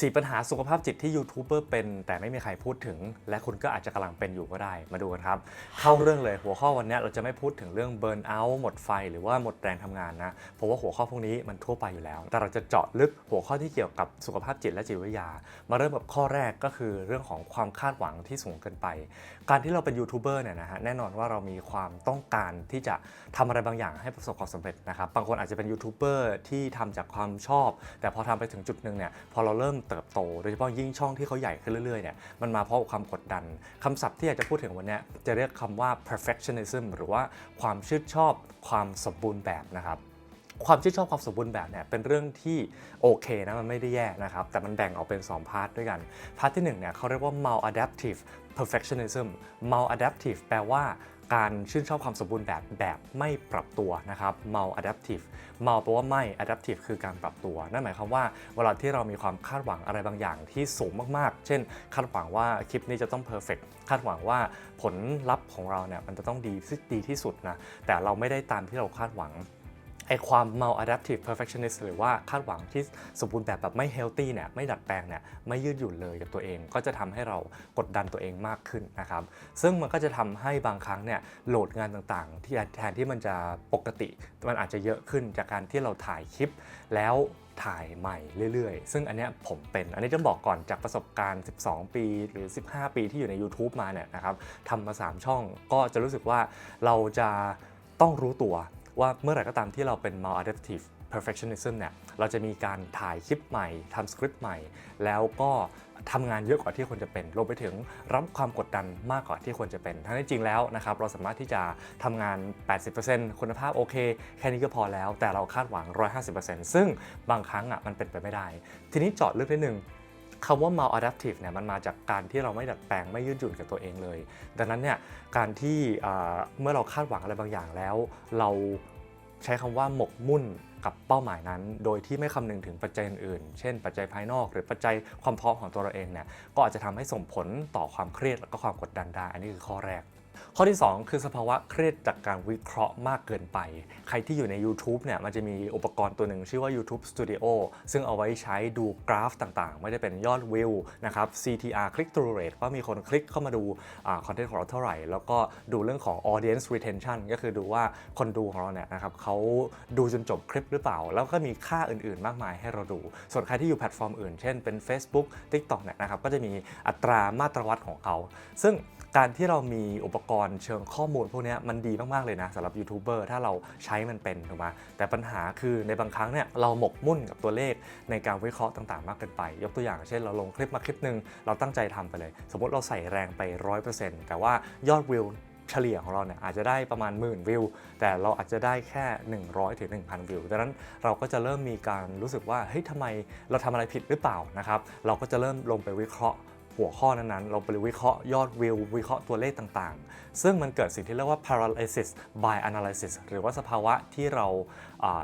4 ปัญหาสุขภาพจิตที่ยูทูบเบอร์เป็น แต่ไม่มีใครพูดถึง และคุณก็อาจจะกำลังเป็นอยู่ก็ได้มาดูกันครับ เข้าเรื่องเลยหัวข้อวันนี้เราจะไม่พูดถึงเรื่องเบิร์นเอาท์หมดไฟหรือว่าหมดแรงทำงานนะเพราะว่าหัวข้อพวกนี้มันทั่วไปอยู่แล้ว แต่เราจะเจาะลึกหัวข้อที่เกี่ยวกับสุขภาพจิตและจิตวิทยา มาเริ่มกับข้อแรกก็คือเรื่องของความคาดหวังที่สูงเกินไป การที่เราเป็นยูทูบเบอร์เนี่ยนะฮะแน่นอนว่าเรามีความต้องการที่จะทำอะไรบางอย่างให้ประสบความสำเร็จนะครับบางคนอาจจะเป็นยูทูบเบอร์ที่ทำจากความชอบ แต่พอทำไปถึงจุดหนึ่งเนี่ยพอเราเริ่มเติบโต โดยเฉพาะยิ่งช่องที่เขาใหญ่ขึ้นเรื่อยๆเนี่ยมันมาเพราะความกดดันคำศัพท์ที่อยากจะพูดถึงวันนี้จะเรียกคำว่า perfectionism หรือว่าความชื่นชอบความสมบูรณ์แบบนะครับความชื่นชอบความสมบูรณ์แบบเนี่ยเป็นเรื่องที่โอเคนะมันไม่ได้แย่นะครับ แต่มันแบ่งออกเป็น 2 พาร์ทด้วยกัน พาร์ทที่1เนี่ยเขาเรียกว่า maladaptive perfectionism maladaptive แปลว่า การชื่นชอบความสมบูรณ์แบบแบบไม่ปรับตัวนะครับ maladaptive mal แปลว่าไม่ adaptive คือการปรับตัว นั่นหมายความว่าเวลาที่เรามีความคาดหวังอะไรบางอย่างที่สูงมากๆ เช่น คาดหวังว่าคลิปนี้จะต้อง perfect คาดหวังว่าผลลัพธ์ของเราเนี่ยมันจะต้องดีดีที่สุดนะ แต่เราไม่ได้ตามที่เราคาดหวัง ไอความ maladaptive perfectionist หรือว่าคาดหวังที่สมบูรณ์แบบแบบไม่ healthy เนี่ยไม่ดัดแปลงเนี่ยไม่ยืดหยุ่นเลยกับตัวเอง ก็จะทำให้เรากดดันตัวเองมากขึ้นนะครับซึ่งมันก็จะทำให้บางครั้งเนี่ยโหลดงานต่างๆ ที่แทนที่มันจะปกติ มันอาจจะเยอะขึ้นจากการที่เราถ่ายคลิปแล้วถ่ายใหม่เรื่อยๆ ซึ่งอันเนี้ยผมเป็น อันนี้จะบอกก่อนจากประสบการณ์ 12 ปีหรือ 15 ปีที่อยู่ใน YouTube มาเนี่ยนะครับทำมา 3 ช่องก็จะรู้สึกว่าเราจะต้องรู้ตัว ว่าเมื่อไหร่ก็ตามที่เราเป็น maladaptive perfectionism เนี่ย เราจะมีการถ่ายคลิปใหม่ทำสคริปต์ใหม่ แล้วก็ทำงานเยอะกว่าที่ควรจะเป็น รวมไปถึงรับความกดดันมากกว่าที่ควรจะเป็น ทั้งที่จริงแล้วนะครับ เราสามารถที่จะทำงาน 80%คุณภาพโอเค แค่นี้ก็พอแล้ว แต่เราคาดหวัง 150%ซึ่งบางครั้งอะมันเป็นไปไม่ได้ ทีนี้เจาะลึกนิดนึง คำว่า maladaptive เนี่ยมันมาจากการที่เราไม่ดัดแปลงไม่ยืดหยุ่นกับตัวเองเลย ดังนั้นเนี่ยการที่เมื่อเราคาดหวังอะไรบางอย่างแล้ว เราใช้คำว่าหมกมุ่นกับเป้าหมายนั้น โดยที่ไม่คำนึงถึงปัจจัยอื่นๆ เช่น ปัจจัยภายนอก หรือปัจจัยความพร้อมของตัวเราเองเนี่ยก็อาจจะทำให้ส่งผลต่อความเครียดและก็ความกดดันได้ อันนี้คือข้อแรก ข้อที่ 2 คือสภาวะเครียดจากการวิเคราะห์มากเกินไป ใครที่อยู่ใน YouTube เนี่ยมันจะมีอุปกรณ์ตัวหนึ่งชื่อว่า YouTube Studio ซึ่งเอาไว้ใช้ดูกราฟต่างๆ ไม่ได้เป็นยอดวิวนะครับ CTR click through rate ว่ามีคนคลิกเข้ามาดูคอนเทนต์ของเราเท่าไหร่ แล้วก็ดูเรื่องของ audience retention ก็คือดูว่าคนดูของเราเนี่ยนะครับเขาดูจนจบคลิปหรือเปล่า แล้วก็มีค่าอื่นๆ มากมายให้เราดู ส่วนใครที่อยู่แพลตฟอร์มอื่น เช่นเป็น Facebook TikTok เนี่ยนะครับก็จะมีอัตรามาตรวัดของเขา ซึ่ง การที่เรามีอุปกรณ์เชิงข้อมูลพวกนี้มันดีมาก ๆ เลยนะสำหรับยูทูบเบอร์ถ้าเราใช้มันเป็นถูกไหมแต่ปัญหาคือในบางครั้งเนี่ยเราหมกมุ่นกับตัวเลขในการวิเคราะห์ต่างๆ มากเกินไป ยกตัวอย่างเช่นเราลงคลิปมาคลิปหนึ่งเราตั้งใจทำไปเลย สมมติเราใส่แรงไป 100%แต่ว่ายอดวิวเฉลี่ยของเราเนี่ยอาจจะได้ประมาณหมื่นวิว แต่เราอาจจะได้แค่ 100ถึง1,000 วิวดังนั้นเราก็จะเริ่มมีการรู้สึกว่าเฮ้ยทำไมเราทำอะไรผิดหรือเปล่านะครับเราก็จะเริ่มลงไปวิเคราะห์ หัวข้อนั้นๆ เราไปวิเคราะห์ยอดวิววิเคราะห์ตัวเลขต่างๆ ซึ่งมันเกิดสิ่งที่เรียกว่า paralysis by analysis หรือว่าสภาวะที่เรา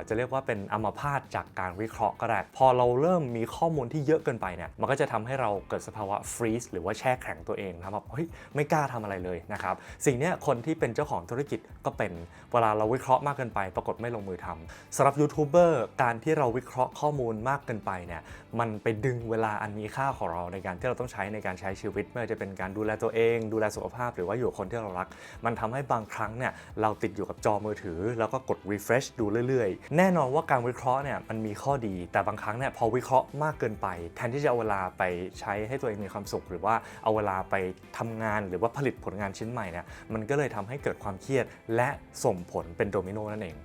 จะเรียกว่าเป็นอัมพาตจากการวิเคราะห์ก็ได้พอเราเริ่มมีข้อมูลที่เยอะเกินไปเนี่ยมันก็จะทำให้เราเกิดสภาวะ freeze หรือว่าแช่แข็งตัวเองนะครับแบบเฮ้ยไม่กล้าทำอะไรเลยนะครับสิ่งนี้คนที่เป็นเจ้าของธุรกิจก็เป็นเวลาเราวิเคราะห์มากเกินไป ปรากฏไม่ลงมือทำสำหรับยูทูบเบอร์การที่เราวิเคราะห์ข้อมูลมากเกินไปเนี่ยมันไปดึงเวลาอันมีค่าของเราในการที่เราต้องใช้ในการใช้ชีวิตไม่ว่าจะเป็นการดูแลตัวเอง ดูแลสุขภาพ หรือว่าอยู่กับคนที่เรารัก มันทำให้บางครั้งเนี่ยเราติดอยู่กับจอมือถือ แล้วก็กด refresh ดูเรื่อยๆ แน่นอนว่าการวิเคราะห์เนี่ยมันมีข้อดี แต่บางครั้งเนี่ยพอวิเคราะห์มากเกินไป แทนที่จะเอาเวลาไปใช้ให้ตัวเองมีความสุข หรือว่าเอาเวลาไปทำงานหรือว่าผลิตผลงานชิ้นใหม่เนี่ยมันก็เลยทำให้เกิดความเครียดและส่งผลเป็นโดมิโนนั่นเอง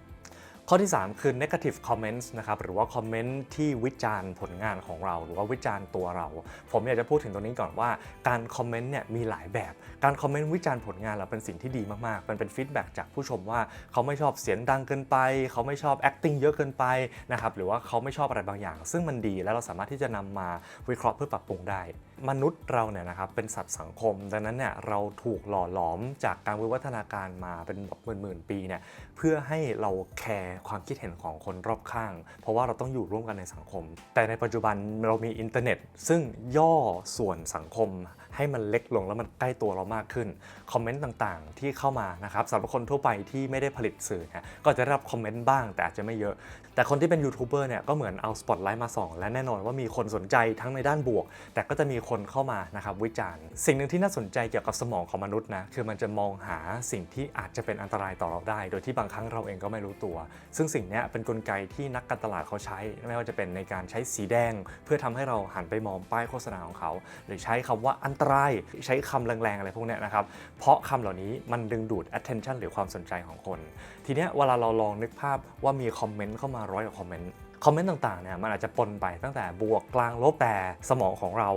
ข้อที่ 3 คือ negative comments นะครับหรือว่าคอมเมนต์ที่วิจารณ์ผลงานของเรา หรือว่าวิจารณ์ตัวเรา ผมอยากจะพูดถึงตรงนี้ก่อนว่าการคอมเมนต์เนี่ยมีหลายแบบ การคอมเมนต์วิจารณ์ผลงานเราเป็นสิ่งที่ดีมากๆ มันเป็นฟีดแบ็กจากผู้ชมว่าเขาไม่ชอบเสียงดังเกินไป เขาไม่ชอบ acting เยอะเกินไปนะครับหรือว่าเขาไม่ชอบอะไรบางอย่าง ซึ่งมันดีและเราสามารถที่จะนำมาวิเคราะห์เพื่อปรับปรุงได้ มนุษย์เราเนี่ยนะครับเป็นสัตว์สังคม ดังนั้นเนี่ยเราถูกหล่อหลอมจากการวิวัฒนาการมาเป็นแบบหมื่นๆปีเนี่ยเพื่อให้เราแคร์ความคิดเห็นของคนรอบข้าง เพราะว่าเราต้องอยู่ร่วมกันในสังคม แต่ในปัจจุบันเรามีอินเทอร์เน็ต ซึ่งย่อส่วนสังคม ให้มันเล็กลงแล้วมันใกล้ตัวเรามากขึ้น คอมเมนต์ต่างๆ ที่เข้ามานะครับสำหรับคนทั่วไปที่ไม่ได้ผลิตสื่อเนี่ยก็จะได้รับคอมเมนต์บ้างแต่อาจจะไม่เยอะ แต่คนที่เป็นยูทูบเบอร์เนี่ยก็เหมือนเอาสปอตไลท์มาส่องและแน่นอนว่ามีคนสนใจทั้งในด้านบวก แต่ก็จะมีคนเข้ามานะครับวิจารณ์สิ่งหนึ่งที่น่าสนใจเกี่ยวกับสมองของมนุษย์นะคือมันจะมองหาสิ่งที่อาจจะเป็นอันตรายต่อเราได้ โดยที่บางครั้งเราเองก็ไม่รู้ตัว ซึ่งสิ่งนี้เป็นกลไกที่นักการตลาดเขาใช้ ไม่ว่าจะเป็นในการใช้สีแดง เพื่อทำให้เราหันไปมองป้ายโฆษณาของเขา หรือใช้คำว่าอันตราย ใช้คำแรงๆ อะไรพวกเนี้ยนะครับ เพราะคำเหล่านี้มันดึงดูด attention หรือความสนใจของคน ทีเนี้ยเวลาเราลองนึกภาพว่ามีคอมเมนต์เข้ามาร้อยกว่าคอมเมนต์คอมเมนต์ต่างๆเนี่ยมันอาจจะปนไปตั้งแต่บวกกลางลบแต่สมองของเรา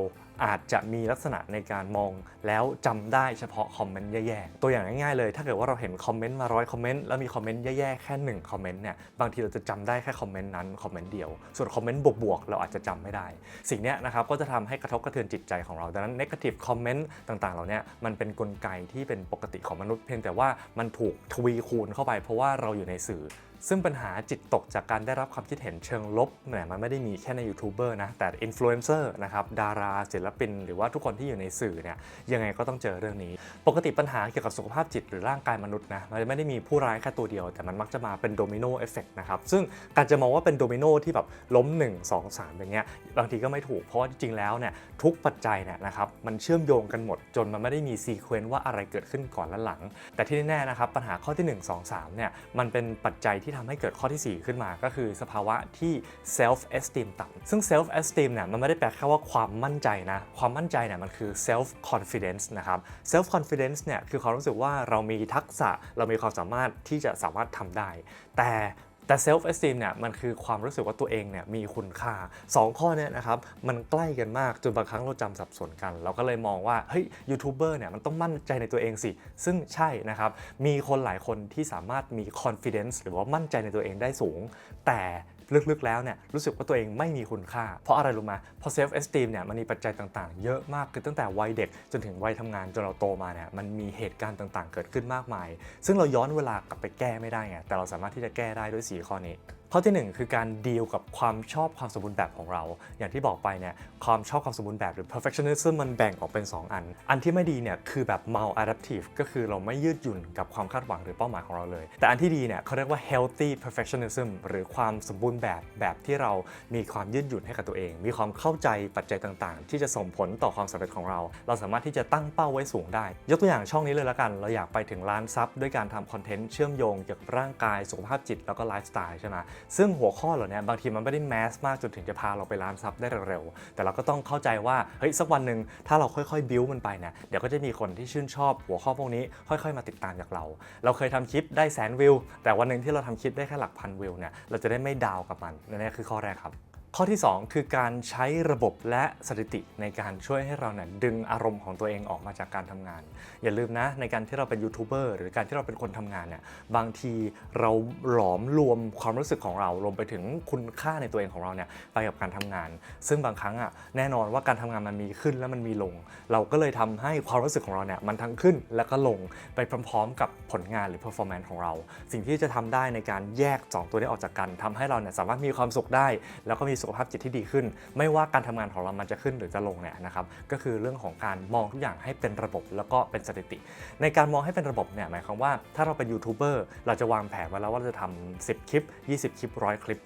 อาจจะมีลักษณะในการมองแล้วจำได้เฉพาะคอมเมนต์แย่ๆ ตัวอย่างง่ายๆเลย ถ้าเกิดว่าเราเห็นคอมเมนต์มาร้อยคอมเมนต์แล้วมีคอมเมนต์แย่ๆ แค่หนึ่งคอมเมนต์เนี่ยบางทีเราจะจำได้แค่คอมเมนต์นั้นคอมเมนต์เดียว ส่วนคอมเมนต์บวกๆ เราอาจจะจำไม่ได้ สิ่งนี้นะครับก็จะทำให้กระทบกระเทือนจิตใจของเราดังนั้น negative comment ต่างๆ เหล่าเนี้ยมันเป็นกลไกที่เป็นปกติของมนุษย์เพียงแต่ว่ามันถูกทวีคูณเข้าไปเพราะว่าเราอยู่ในสื่อซึ่งปัญหาจิตตกจากการได้รับความคิดเห็นเชิงลบเนี่ยมันไม่ได้มีแค่ในยูทูบเบอร์นะแต่อินฟลูเอนเซอร์นะครับดาราศิลลปิน หรือว่าทุกคนที่อยู่ในสื่อเนี่ยยังไงก็ต้องเจอเรื่องนี้ ปกติปัญหาเกี่ยวกับสุขภาพจิตหรือร่างกายมนุษย์นะมันไม่ได้มีผู้ร้ายแค่ตัวเดียว แต่มันมักจะมาเป็นโดมิโนเอฟเฟกนะครับซึ่งการจะมองว่าเป็นโดมิโนที่แบบล้ม 1 2 3 อย่างเงี้ยบางทีก็ไม่ถูกเพราะว่าจริงๆแล้วเนี่ยทุกปัจจัยเนี่ยนะครับมันเชื่อมโยงกันหมดจนมันไม่ได้มีซีเควนต์ว่าอะไรเกิดขึ้นก่อนและหลัง แต่ที่แน่ๆนะครับปัญหาข้อที่ 1 2 3เนี่ยมันเป็นปัจจัยที่ทำให้เกิดข้อที่ 4 ขึ้นมาก็คือสภาวะที่ self esteem ต่ำซึ่ง self esteem เนี่ยมันไม่ได้แปลแค่ว่าความมั่นใจนะความมั่นใจเนี่ยมันคือ self confidence นะครับ self confidence เนี่ยคือความรู้สึกว่าเรามีทักษะเรามีความสามารถที่จะสามารถทำได้ แต่แต่ self esteem เนี่ยมันคือความรู้สึกว่าตัวเองเนี่ยมีคุณค่า 2 ข้อเนี่ยนะครับมันใกล้กันมากจนบางครั้งเราจำสับสนกัน เราก็เลยมองว่าเฮ้ยยูทูบเบอร์เนี่ยมันต้องมั่นใจในตัวเองสิ ซึ่งใช่นะครับ มีคนหลายคนที่สามารถมี confidence หรือว่ามั่นใจในตัวเองได้สูง แต่ ลึกๆแล้วเนี่ยรู้สึกว่าตัวเองไม่มีคุณค่า เพราะอะไรรู้ไหมเพราะ self esteem เนี่ยมันมีปัจจัยต่างๆ เยอะมากคือตั้งแต่วัยเด็กจนถึงวัยทำงานจนเราโตมาเนี่ยมันมีเหตุการณ์ต่างๆ เกิดขึ้นมากมาย ซึ่งเราย้อนเวลากลับไปแก้ไม่ได้ไงแต่เราสามารถที่จะแก้ได้ด้วย4ข้อนี้ ข้อที่ 1 คือการดีลกับความชอบความสมบูรณ์แบบของเรา อย่างที่บอกไปเนี่ยความชอบความสมบูรณ์แบบหรือ perfectionism มันแบ่งออกเป็น 2 อัน อันที่ไม่ดีเนี่ยคือแบบ maladaptive ก็คือเราไม่ยืดหยุ่นกับความคาดหวังหรือเป้าหมายของเราเลย แต่อันที่ดีเนี่ยเขาเรียกว่า healthy perfectionism หรือความสมบูรณ์แบบแบบที่เรามีความยืดหยุ่นให้กับตัวเอง มีความเข้าใจปัจจัยต่างๆ ที่จะส่งผลต่อความสำเร็จของเรา เราสามารถที่จะตั้งเป้าไว้สูงได้ ยกตัวอย่างช่องนี้เลยละกัน เราอยากไปถึงล้านซับด้วยการทำคอนเทนต์เชื่อมโยงเกี่ยวกับร่างกายสุขภาพจิตแล้วก็ไลฟ์สไตล์ใช่ไหมซึ่งหัวข้อเหล่านี้บางทีมันไม่ได้แมสมากจนถึงจะพาเราไปล้านซับได้เร็วๆ แต่เราก็ต้องเข้าใจว่าเฮ้ยสักวันหนึ่งถ้าเราค่อยๆบิวมันไปเนี่ยเดี๋ยวก็จะมีคนที่ชื่นชอบหัวข้อพวกนี้ค่อยๆ มาติดตามจากเรา เราเคยทำคลิปได้แสนวิว แต่วันหนึ่งที่เราทำคลิปได้แค่หลักพันวิวเนี่ยเราจะได้ไม่ดาวกับมันนั่นคือข้อแรกครับ ข้อที่ 2 คือการใช้ระบบและสถิติในการช่วยให้เราเนี่ยดึงอารมณ์ของตัวเองออกมาจากการทำงาน อย่าลืมนะในการที่เราเป็นยูทูบเบอร์หรือการที่เราเป็นคนทำงานเนี่ยบางทีเราหลอมรวมความรู้สึกของเรารวมไปถึงคุณค่าในตัวเองของเราเนี่ยไปกับการทำงาน ซึ่งบางครั้งอะแน่นอนว่าการทำงานมันมีขึ้นแล้วมันมีลง เราก็เลยทำให้ความรู้สึกของเราเนี่ยมันทั้งขึ้นแล้วก็ลงไปพร้อมๆ กับผลงานหรือ performance ของเรา สิ่งที่จะทำได้ในการแยกสองตัวนี้ออกจากกันทำให้เราเนี่ยสามารถมีความสุขได้ แล้วก็มีสุขภาพจิตที่ดีขึ้น ไม่ว่าการทำงานของเรามันจะขึ้นหรือจะลงเนี่ยนะครับก็คือเรื่องของการมองทุกอย่างให้เป็นระบบแล้วก็เป็นสถิติ ในการมองให้เป็นระบบเนี่ยหมายความว่าถ้าเราเป็นยูทูบเบอร์เราจะวางแผนไว้แล้วว่าเราจะทำ10 คลิป 20 คลิปร้อยคลิป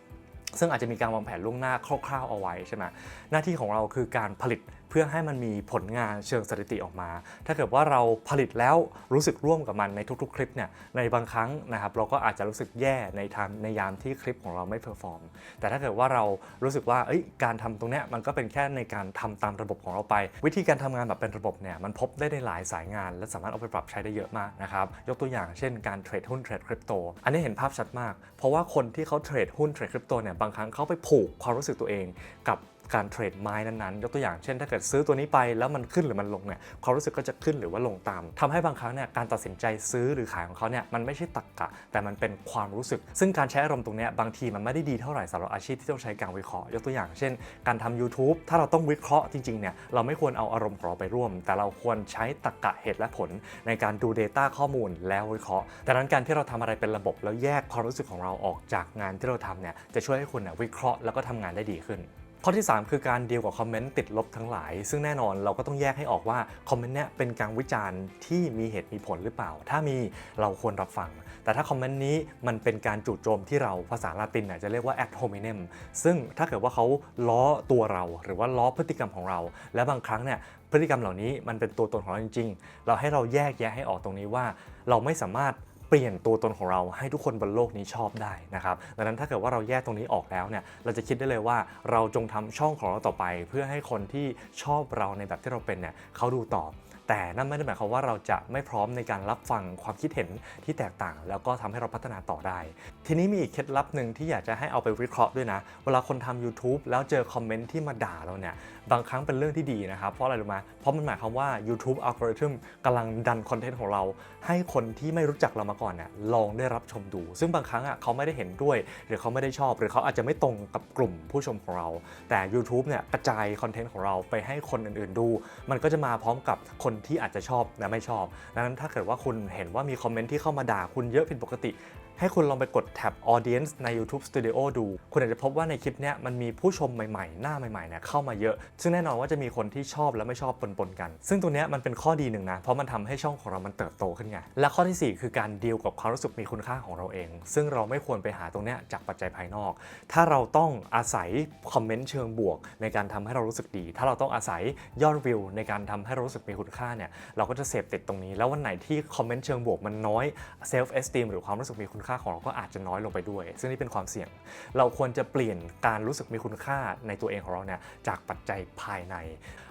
ซึ่งอาจจะมีการวางแผนล่วงหน้าคร่าวๆเอาไว้ใช่ไหมหน้าที่ของเราคือการผลิต เพื่อให้มันมีผลงานเชิงสถิติออกมา ถ้าเกิดว่าเราผลิตแล้วรู้สึกร่วมกับมันในทุกๆ คลิปเนี่ยในบางครั้งนะครับเราก็อาจจะรู้สึกแย่ในทางในยามที่คลิปของเราไม่เพอร์ฟอร์มแต่ถ้าเกิดว่าเรารู้สึกว่าเอ้ยการทำตรงเนี้ยมันก็เป็นแค่ในการทำตามระบบของเราไป วิธีการทำงานแบบเป็นระบบเนี่ยมันพบได้ในหลายสายงาน และสามารถเอาไปปรับใช้ได้เยอะมากนะครับยกตัวอย่างเช่นการเทรดหุ้นเทรดคริปโตอันนี้เห็นภาพชัดมาก เพราะว่าคนที่เขาเทรดหุ้นเทรดคริปโตเนี่ยบางครั้งเขาไปผูกความรู้สึกตัวเองกับ การเทรดไม้นั้นๆ ยกตัวอย่างเช่น ถ้าเกิดซื้อตัวนี้ไปแล้วมันขึ้นหรือมันลงเนี่ยความรู้สึกก็จะขึ้นหรือว่าลงตามทำให้บางครั้งเนี่ยการตัดสินใจซื้อหรือขายของเขาเนี่ยมันไม่ใช่ตรรกะ แต่มันเป็นความรู้สึก ซึ่งการใช้อารมณ์ตรงเนี้ยบางทีมันไม่ได้ดีเท่าไหร่สำหรับอาชีพที่ต้องใช้การวิเคราะห์ยกตัวอย่างเช่น การทำ YouTube ถ้าเราต้องวิเคราะห์จริงๆเนี่ยเราไม่ควรเอาอารมณ์ของเราไปร่วม แต่เราควรใช้ตรรกะเหตุและผล ในการดู Data ข้อมูลแล้ววิเคราะห์แต่นั้นการที่เราทำอะไรเป็นระบบแล้วแยกความรู้สึกของเราออกจากงานที่เราทำเนี่ยจะช่วยให้คุณเนี่ยวิเคราะห์แล้วก็ทำงานได้ดีขึ้น ข้อที่ 3 คือการเดีลกับคอมเมนต์ติดลบทั้งหลาย ซึ่งแน่นอนเราก็ต้องแยกให้ออกว่าคอมเมนต์เนี้ยเป็นการวิจารณ์ที่มีเหตุมีผลหรือเปล่า ถ้ามีเราควรรับฟัง แต่ถ้าคอมเมนต์นี้มันเป็นการจู่โจมที่เราภาษาลาตินเนี่ยจะเรียกว่า ad hominem ซึ่งถ้าเกิดว่าเขาล้อตัวเรา หรือว่าล้อพฤติกรรมของเรา และบางครั้งเนี่ยพฤติกรรมเหล่านี้มันเป็นตัวตนของเราจริง ๆ เราให้เราแยกแยะให้ออกตรงนี้ว่า เราไม่สามารถ เปลี่ยนตัวตนของเราให้ทุกคนบนโลกนี้ชอบได้นะครับดังนั้นถ้าเกิดว่าเราแยกตรงนี้ออกแล้วเนี่ยเราจะคิดได้เลยว่าเราจงทำช่องของเราต่อไป เพื่อให้คนที่ชอบเราในแบบที่เราเป็นเนี่ยเขาดูต่อ แต่นั่นไม่ได้หมายความว่าเราจะไม่พร้อมในการรับฟังความคิดเห็นที่แตกต่าง แล้วก็ทำให้เราพัฒนาต่อได้ ทีนี้มีอีกเคล็ดลับหนึ่งที่อยากจะให้เอาไปวิเคราะห์ด้วยนะ เวลาคนทำ YouTube แล้วเจอคอมเมนต์ที่มาด่าเราเนี่ยบางครั้งเป็นเรื่องที่ดีนะครับ เพราะอะไรรู้ไหมเพราะมันหมายความว่า YouTube algorithm กำลังดันคอนเทนต์ของเรา ให้คนที่ไม่รู้จักเรามาก่อนเนี่ยลองได้รับชมดู ซึ่งบางครั้งอะเขาไม่ได้เห็นด้วย หรือเขาไม่ได้ชอบ หรือเขาอาจจะไม่ตรงกับกลุ่มผู้ชมของเรา แต่ YouTube เนี่ยกระจายคอนเทนต์ของเราไปให้คนอื่นๆดู มันก็จะมาพร้อมกับคนที่อาจจะชอบและไม่ชอบดังนั้นถ้าเกิดว่าคุณเห็นว่ามีคอมเมนต์ที่เข้ามาด่าคุณเยอะผิดปกติ ให้คุณลองไปกดแท็บ Audience ใน YouTube Studio ดู คุณอาจจะพบว่าในคลิปนี้มันมีผู้ชมใหม่ๆ หน้าใหม่ๆเนี่ยเข้ามาเยอะ ซึ่งแน่นอนว่าจะมีคนที่ชอบและไม่ชอบปนๆกัน ซึ่งตรงเนี้มันเป็นข้อดีหนึ่งนะ เพราะมันทำให้ช่องของเรามันเติบโตขึ้นไง และข้อทีสี่ 4 คือการดีลกับความรู้สึกมีคุณค่าของเราเอง ซึ่งเราไม่ควรไปหาตรงนี้จากปัจจัยภายนอก ถ้าเราต้องอาศัยคอมเมนต์เชิงบวก ในการทำให้เรารู้สึกดี ถ้าเราต้องอาศัยยอดวิวในการทำให้เรารู้สึกมีคุณค่าเนี่ย เราก็จะเสพติดตรงนี้ แล้ววันไหนที่คอมเมนต์เชิงบวกมันน้อยเซลฟ์เอสติมหรือความรู้สึกมีคุณค่าของเราก็อาจจะน้อยลงไปด้วย ซึ่งนี่เป็นความเสี่ยง เราควรจะเปลี่ยนการรู้สึกมีคุณค่าในตัวเองของเราเนี่ยจากปัจจัยภายใน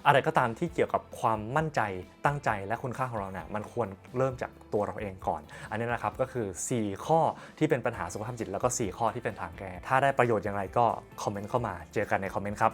อะไรก็ตามที่เกี่ยวกับความมั่นใจตั้งใจและคุณค่าของเราเนี่ยมันควรเริ่มจากตัวเราเองก่อน อันนี้นะครับก็คือ 4 ข้อที่เป็นปัญหาสุขภาพจิตแล้วก็ 4 ข้อที่เป็นทางแก้ถ้าได้ประโยชน์อย่างไรก็คอมเมนต์เข้ามาเจอกันในคอมเมนต์ครับ